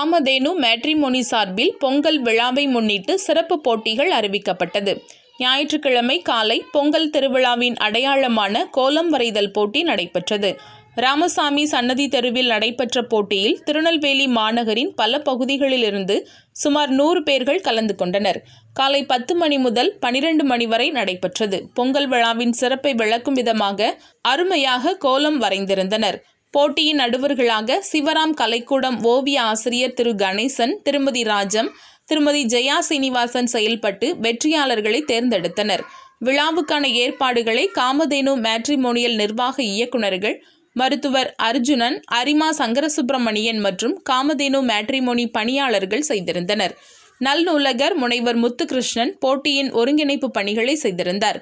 Kamadhenu matrimony சார்பில் பொங்கல் விழாவை முன்னிட்டு சிறப்பு போட்டிகள் அறிவிக்கப்பட்டது. ஞாயிற்றுக்கிழமை காலை பொங்கல் திருவிழாவின் அடையாளமான கோலம் வரைதல் போட்டி நடைபெற்றது. ராமசாமி சன்னதி தெருவில் நடைபெற்ற போட்டியில் திருநெல்வேலி மாநகரின் பல பகுதிகளிலிருந்து சுமார் நூறு பேர்கள் கலந்து கொண்டனர். காலை பத்து மணி முதல் பனிரெண்டு மணி வரை நடைபெற்றது. பொங்கல் விழாவின் சிறப்பை விளக்கும் விதமாக அருமையாக கோலம் வரைந்திருந்தனர். போட்டியின் நடுவர்களாக சிவராம் கலைக்கூடம் ஓவிய ஆசிரியர் திரு. கணேசன் திருமதி ராஜம் திருமதி ஜெயா சீனிவாசன் செயல்பட்டு வெற்றியாளர்களை தேர்ந்தெடுத்தனர். விழாவுக்கான ஏற்பாடுகளை காமதேனு மேட்ரிமோனியல் நிர்வாக இயக்குநர்கள் மருத்துவர் அர்ஜுனன் அரிமா சங்கரசுப்பிரமணியன் மற்றும் காமதேனு மேட்ரிமோனி பணியாளர்கள் செய்திருந்தனர். நல்நூலகர் முனைவர் முத்துகிருஷ்ணன் போட்டியின் ஒருங்கிணைப்பு பணிகளை செய்திருந்தார்.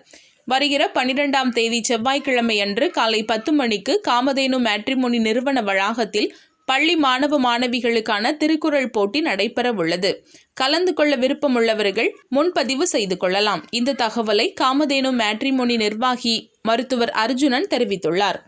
வருகிற பனிரெண்டாம் தேதி செவ்வாய்க்கிழமை அன்று காலை பத்து மணிக்கு காமதேனு மேட்ரிமோனி நிறுவன வளாகத்தில் பள்ளி மாணவ மாணவிகளுக்கான திருக்குறள் போட்டி நடைபெற உள்ளது. கலந்து கொள்ள விருப்பமுள்ளவர்கள் முன்பதிவு செய்து கொள்ளலாம். இந்த தகவலை காமதேனு மேட்ரிமோனி நிர்வாகி மருத்துவர் அர்ஜுனன் தெரிவித்துள்ளார்.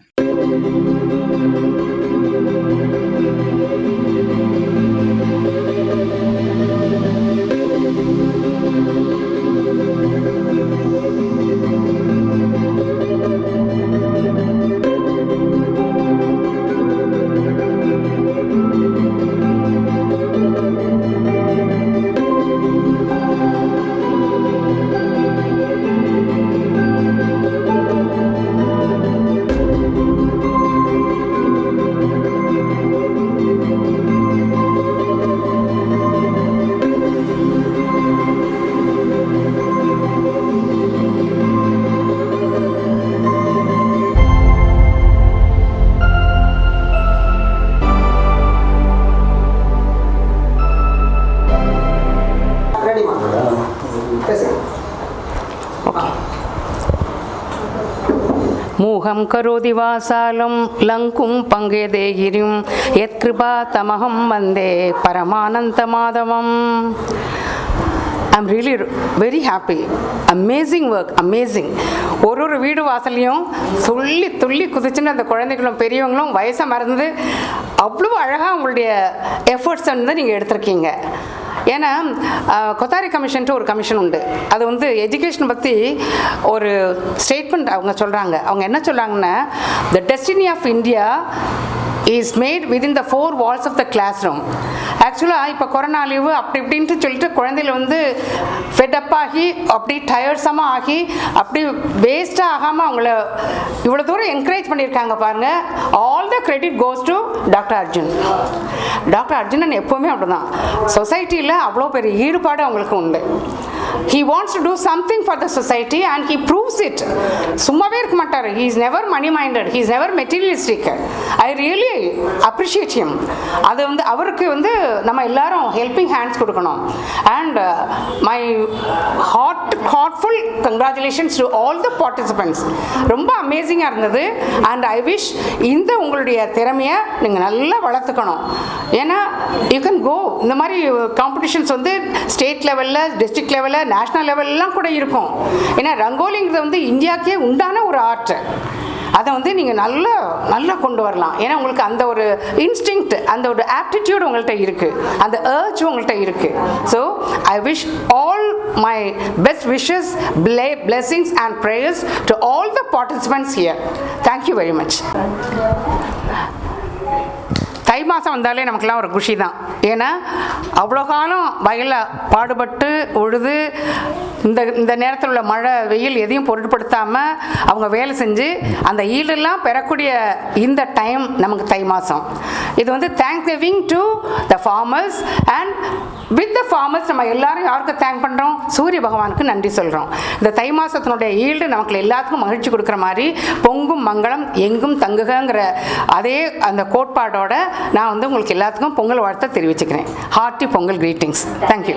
மூகம் கரோதி வாசாலம் லங்கும் பங்கே கிரிம் யத்கிருபா தமகம் வந்தே பரமானந்த மாதவம். I'm really very happy amazing work amazing ஒரு ஒரு வீடு வாசல்லையும் துள்ளி துள்ளி குதிச்சுன்னு அந்த குழந்தைகளும் பெரியவங்களும் வயசை மறந்து அவ்வளோ அழகாக உங்களுடைய எஃபர்ட்ஸ் வந்து நீங்கள் எடுத்திருக்கீங்க. ஏன்னா கொத்தாரி கமிஷன்ட்டு ஒரு கமிஷன் உண்டு. அது வந்து எஜுகேஷன் பற்றி ஒரு ஸ்டேட்மெண்ட் அவங்க சொல்கிறாங்க அவங்க என்ன சொல்கிறாங்கன்னா the destiny of India is made within the four walls of the classroom ஆக்சுவலாக இப்போ கொரோனா லீவு அப்படி இப்படின்ட்டு சொல்லிட்டு குழந்தைகள் வந்து ஃபெட்டப் ஆகி அப்படி டயர்ட்ஸமாக ஆகி அப்படி வேஸ்ட்டாக ஆகாமல் அவங்கள இவ்வளோ தூரம் என்கரேஜ் பண்ணியிருக்காங்க பாருங்கள் all the credit goes to doctor Arjun doctor Arjunan எப்போவுமே அப்படிதான். சொசைட்டியில் அவ்வளோ பெரிய ஈடுபாடு அவங்களுக்கு உண்டு. He wants to do something for the society and he proves it சும்மாவே இருக்க மாட்டார். He is never money minded he is never materialistic I really appreciate him அது வந்து அவருக்கு வந்து நம்ம எல்லாரும் ஹெல்பிங் ஹேண்ட்ஸ் கொடுக்கணும். And my heart heartful congratulations to all the participants ரொம்ப அமேசிங்காக இருந்தது. அண்ட் ஐ விஷ் இந்த உங்களுடைய திறமையை நீங்கள் நல்லா வளர்த்துக்கணும். ஏன்னா யூ கேன் கோ இந்த மாதிரி காம்படிஷன்ஸ் வந்து ஸ்டேட் லெவலில் டிஸ்ட்ரிக்ட் லெவலில் நேஷ்னல் லெவல்லாம் கூட இருக்கும். ஏன்னா ரங்கோலிங்கிறது வந்து இந்தியாவுக்கே உண்டான ஒரு ஆர்ட். அதை வந்து நீங்கள் நல்லா நல்லா கொண்டு வரலாம். ஏன்னா உங்களுக்கு அந்த ஒரு இன்ஸ்டிங்க்ட் அந்த ஒரு ஆப்டிடியூட் உங்கள்கிட்ட இருக்குது அந்த ஏர்ஜ் உங்கள்கிட்ட இருக்குது so I wish all my best wishes play blessings and prayers to all the participants here thank you very much தை மாதம் வந்தாலே நமக்கெல்லாம் ஒரு குஷி தான் ஏன்னா அவ்வளோ காலம் வயலில் பாடுபட்டு உழுது இந்த இந்த நேரத்தில் உள்ள மழை வெயில் எதையும் பொருட்படுத்தாமல் அவங்க வேலை செஞ்சு அந்த ஈடெல்லாம் பெறக்கூடிய இந்த டைம் நமக்கு தை மாதம் இது வந்து thank giving to the farmers and with the farmers நம்ம எல்லாரும் யாருக்கு தேங்க் பண்ணுறோம் சூரிய பகவானுக்கு நன்றி சொல்கிறோம் இந்த தை மாதத்தினுடைய ஈல்டு நமக்கு எல்லாத்துக்கும் மகிழ்ச்சி கொடுக்குற மாதிரி பொங்கும் மங்களம் எங்கும் தங்குகங்கிற அதே அந்த கோட்பாடோட நான் வந்து உங்களுக்கு எல்லாத்துக்கும் பொங்கல் வாழ்த்தை தெரிவிச்சுக்கிறேன். Hearty Pongal greetings thank you